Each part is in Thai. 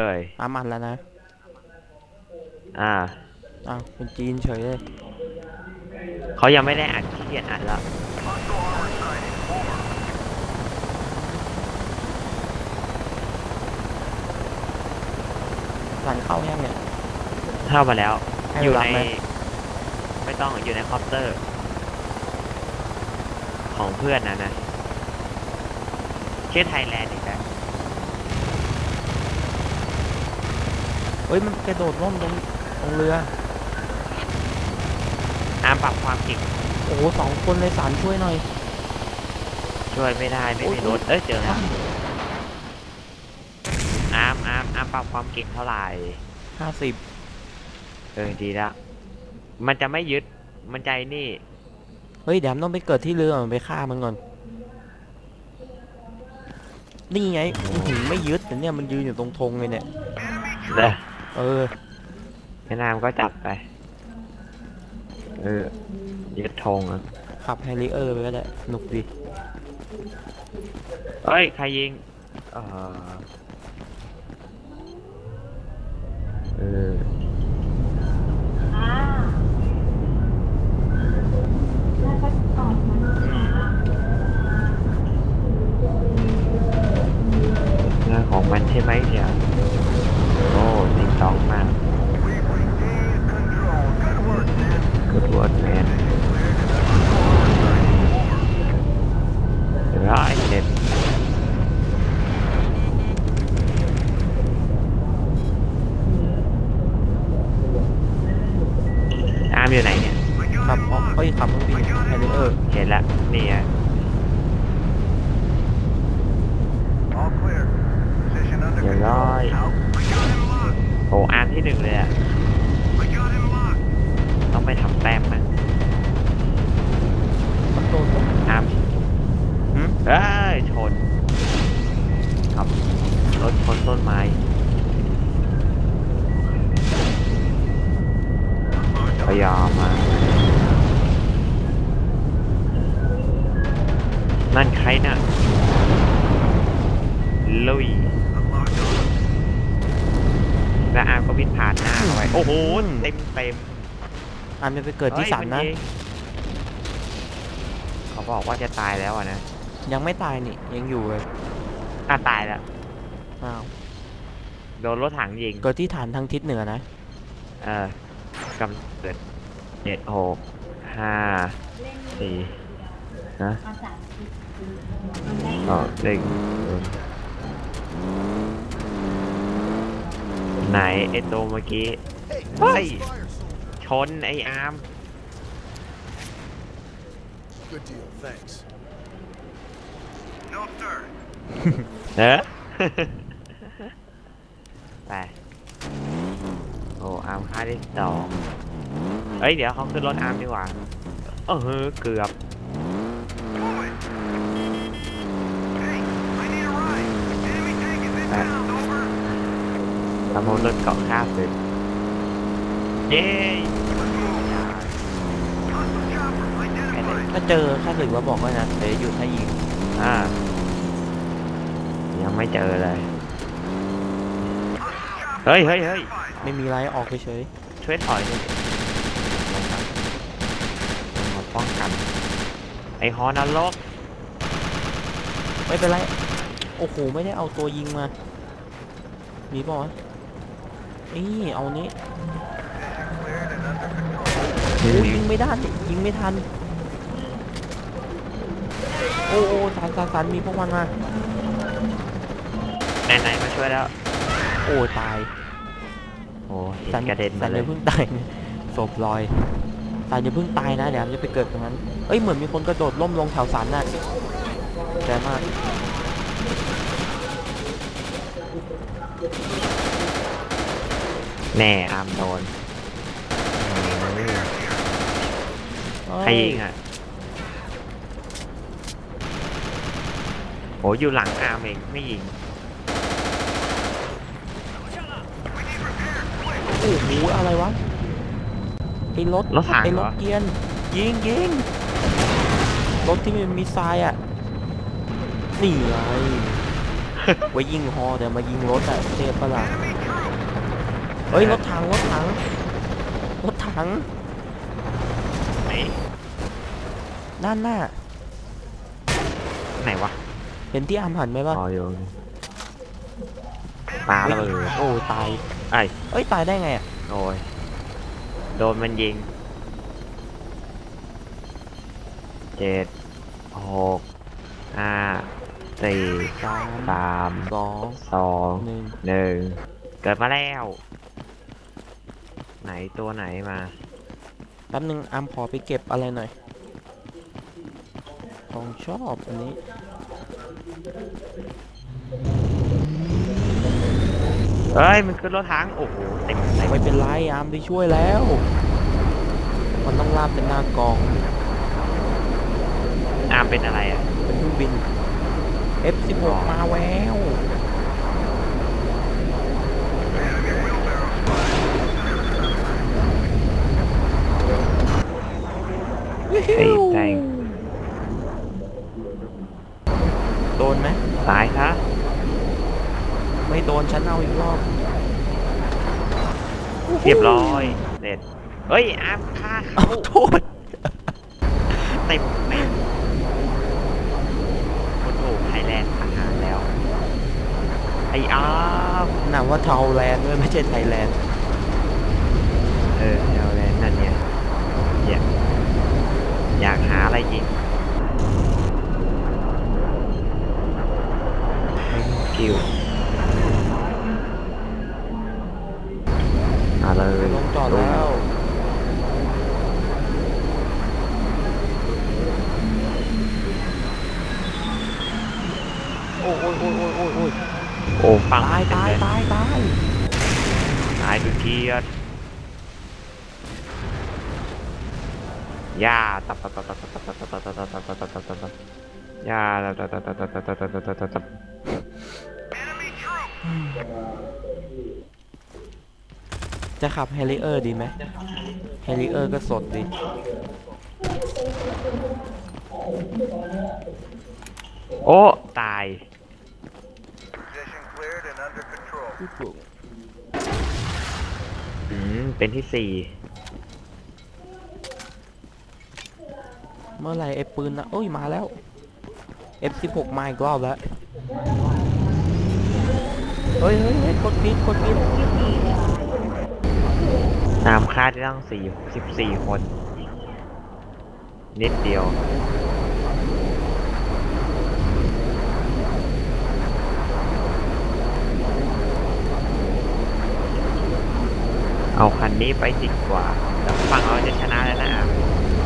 เลยอามันแล้วนะอ่าอ้าวเป็นจีนเฉยเลยเขายังไม่ได้อัดขี้เกียจอัดแล้วหลังเข้ายังเนี่ย เข้ามาแล้ว ให้อยู่เวลาในไหม ไม่ต้องอยู่ในคอปเตอร์ ของเพื่อนนะนะชื่อไทยแลนด์อีกแล้ว เฮ้ยมันกระโดดร่มตรงตรงเรืออาร์มปรับความเก่งโอ้โหสองคนเลยสารช่วยหน่อย ช่วยไม่ได้ไม่โอ้มียรถเอ้ยเจอแล้วอาร์มอาร์มอาร์มปรับความเก่งเท่าไหร่ห้าสิบเออดีแล้วมันจะไม่ยึดมันใจนี่ เฮ้ยเดี๋ยวมันต้องไปเกิดที่เรือมันไปฆ่ามันก่อน นี่ไงอื้อหือไม่ยึดแต่เนี่ยมันยืนอยู่ตรงธงเลยเนี่ย เลยเออแม่นามก็จับไป เออยึดธงอะขับแฮร์ริเออร์ไปก็ได้สนุกดี เอ้ย ใครยิง เออเอ Good work man เดี๋ยวไอ้เน็ตอาร์มอยู่ไหนเนี่ย ขับออกเฮ้ยขับเครื่องบินแฮร์ริเออร์เห็นแล้วนี่ไง All clear. Position under เดี๋ยว control. ร้อย Out. We got him locked. โอ้อาร์มที่หนึ่งเลยอะ We got him locked. ต้องไปทำแต้มมั้ง มันโดนตรง อาร์ม หืม เอ้ย ชนขับ รถชนต้นไม้พยายามมานั่นใครน่ะลุย Unlocked on. แล้วอาร์มก็บินผ่านหน้าเข้าไปโอ้โหเต็มเต็มอันจะไปเกิดที่ฮ้ยสันนะมัยิงเขาบอกว่าจะตายแล้วอะนะ ยังไม่ตายนี่ยังอยู่เลยอะตายแล้ว อ้าวโดนรถถังยิง เกิดที่ฐานทางทิศเหนือนะ เออกำเกิดเจ็ดหกห้าสี่นะสองหนึ่งศูนย์ไหนไอตัวเมื่อกี้เฮ้ยชนไออาร์ม Good deal. Thanks. No, sir. เออ ไป โอ้อาร์มค่าที่สองเอ้ย เดี๋ยวเขาขึ้นรถอาร์มดีกว่า เออเกือบ Moving. Hey, I need a ride. Enemy tank is inbound. Over. ทำให้รถเกาะข้าศึกเย้ Let's move. Hostile chopper identified. ถ้าเจอข้าศึกว่าบอกว่านะเดี๋ยวหยุดให้ยิงอ่า ยังไม่เจอเลย เฮ้ยเฮ้ยเฮ้ยไม่มีไรออกไปเฉยช่วยถอยหน่อยลงมาลงมาป้องกัน ไอฮอนรกไม่เป็นไร โอ้โห ไม่ได้เอาตัวยิงมา มีป่าวะนี่เอานี้ Vision cleared and under control. โอ้ยยิงไม่ได้ยิงไม่ทัน โอ้โอ้สันสันสันมีพวกมันมาไหนๆมาช่วยแล้วโอ้ตายโอ้เห็นสันกระเด็นสัมานเลอย่ายเพิ่งตายนะศพลอยสันอย่าเพิ่งตายนะเดี๋ยวมันจะไปเกิดตรงนั้นเอ้ยเหมือนมีคนกระโดดล่มลงแถวสันน่ะแย่มากแน่อาร์มโดนใครยิงอะโหอยู่หลังอาร์มเองไม่ยิง โอ้โหอะไรวะไอ้รถรถถังไอ้เหรรถอเกียร์ยิงยิงรถที่มันมีทรายอะนี่ไง ไว้ยิงฮอแต่มายิงรถอะเทพปะล่ะ Enemy troops. เฮ้ยรถถังรถถังรถถังไหนด้านหน้า ไหนวะเห็นที่อามหันไหมป่ะอ๋ออยู่ปลาระเบิดโอ้ตาย ไอ้เอ้ยตายได้ไงอะโอ้ยโดนมันยิงเจ็ดหกห้าสี่สามสามสองสองหนึ่งหนึ่งเกิดมาแล้ว ไหนตัวไหนมาแป๊บนึงอามขอไปเก็บอะไรหน่อยของชอบอันนี้ เอ้ยมันขึ้นรถถังโอ้โหเต็มเต็มไม่เป็นไรอามไปช่วยแล้ว มันต้องลาบเป็นหน้ากองอามเป็นอะไรอะ เป็นเครื่องบิน F16 มาแวว Enemy wheelbarrow spotted. ไอ้แดงโดนไหมตายซะไม่โดนฉันเอาอีก รอบเรียบร้อยเด็ดเฮ้ยอามฆ่าเอาเขาโทษเต็มเต็มโอ้โหไทยแลนด์อาหารแล้ว ไอ้อามหนังว่าเทาแลนด์ด้วยไม่ใช่ไทยแลนด์ เออไทยแลนด์นั่นเนี่ยอยากอยากหาอะไรยิงคิวมาเลย ลงจอดแล้ว โอ้ยโอ้ยโอ้ยโอ้ยโอ้ยโอ้ย โอ้ฟังตายตายเต็มเลตายตายตายดูเกียรติย่าตับตับตับตับตับตับตับตับตับตับตับตับตับตับตับตับย่าตับตับตับตับตับตับตับตับตับตับตับ Enemy troops. จะขับเฮลิเออร์ดีไหมเฮลิเออร์ก็สดดีโอ้ ตาย control. อืม เป็นที่สี่เมื่อไหร่ไอ้ปืนนะโอ้ยมาแล้ว F16 มาอีกรอบแล้ว เฮ้ยเฮ้ยเฮ้ยกดปิดกดปิดตามคาดที่ต้องสี่สิบสี่คน นิดเดียว เอาคั นนี้ไปดีกว่าแต่ฝั่งเราจะชนะแล้วนะ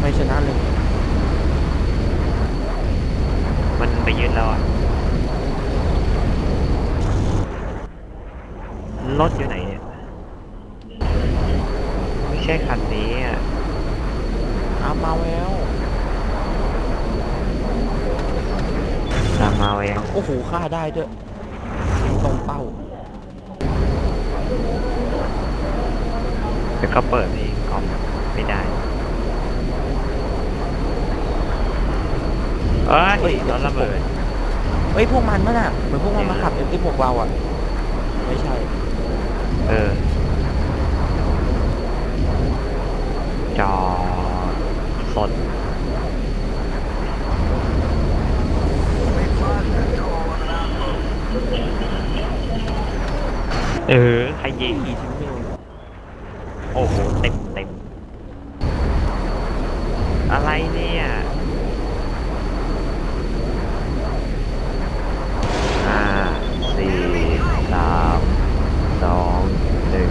ไม่ชนะเลย มันไปยืนเราอะรถอยู่ไหนเนี่ย ไม่ใช่คันนี้อะอามาแล้วตามมาเองโอ้โหฆ่าได้ด้วยยิงตรงเป้า แล้วก็เปิดเองคอมไม่ได้เอ้ยเฮ้ยรถระเบิดเฮ้ยพวกมันมั้งน่ะเหมือนพวกมันมาขับ F16 เราอะ ไม่ใช่ เออ จอดสด We've lost control of an outpost. เออใครยิงขี่ทิ้งไม่ลง โอ้โห เต็มเต็มอะไรเนี่ยห้าสี่สามสองหนึ่ง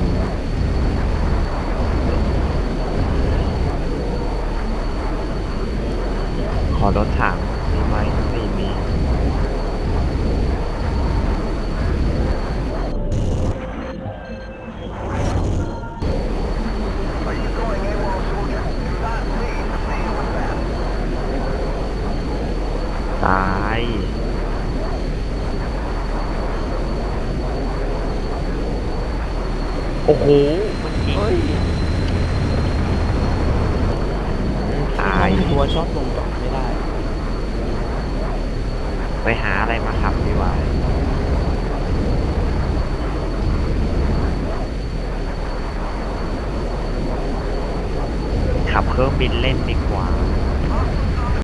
ขอ รถถังมีไหมไม่มี Are you going AWOL, soldier? Do not leave the scene with that. ตายโอ้โหมันยิงเฮ้ยตาย ตัวช็อตลงจอด ไปหาอะไรมาขับดีกว่าขับเครื่องบินเล่นดีกว่า